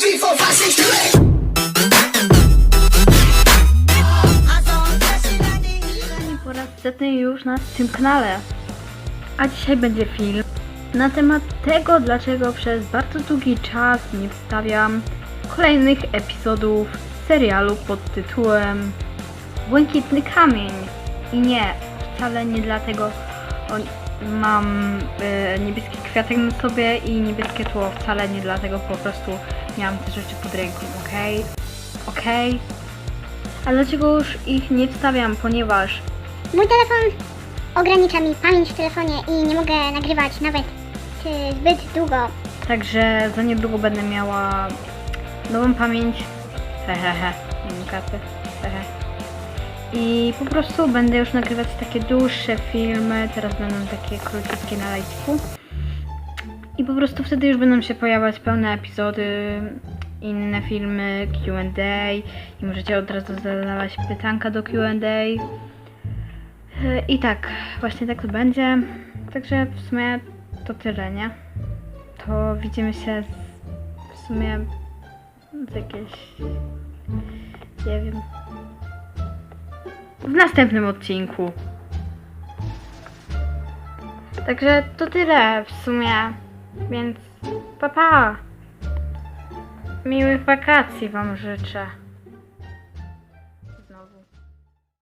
three, po raz setny już na tym kanale. A dzisiaj będzie film na temat tego, dlaczego przez bardzo długi czas nie wstawiam kolejnych epizodów serialu pod tytułem Błękitny Kamień. I nie, wcale nie dlatego mam e, niebieski kwiatek na sobie i niebieskie tło. Wcale nie dlatego, po prostu miałam te rzeczy pod ręką, okej? Okej? A dlaczego już ich nie wstawiam? Ponieważ Mój telefon ogranicza mi pamięć w telefonie i nie mogę nagrywać nawet y, zbyt długo. Także za niedługo będę miała nową pamięć. Hehehe, mam. Hehe. I po prostu będę już nagrywać takie dłuższe filmy. Teraz będą takie króciutkie na lajciku. I po prostu wtedy już będą się pojawiać pełne epizody, inne filmy, Q&A i możecie od razu zadawać pytanka do Q&A. I tak, właśnie tak to będzie. Także w sumie to tyle, nie? To widzimy się z, w sumie z jakieś. Nie wiem. W następnym odcinku. Także to tyle w sumie. Więc papa! Pa. Miłych wakacji Wam życzę. Znowu.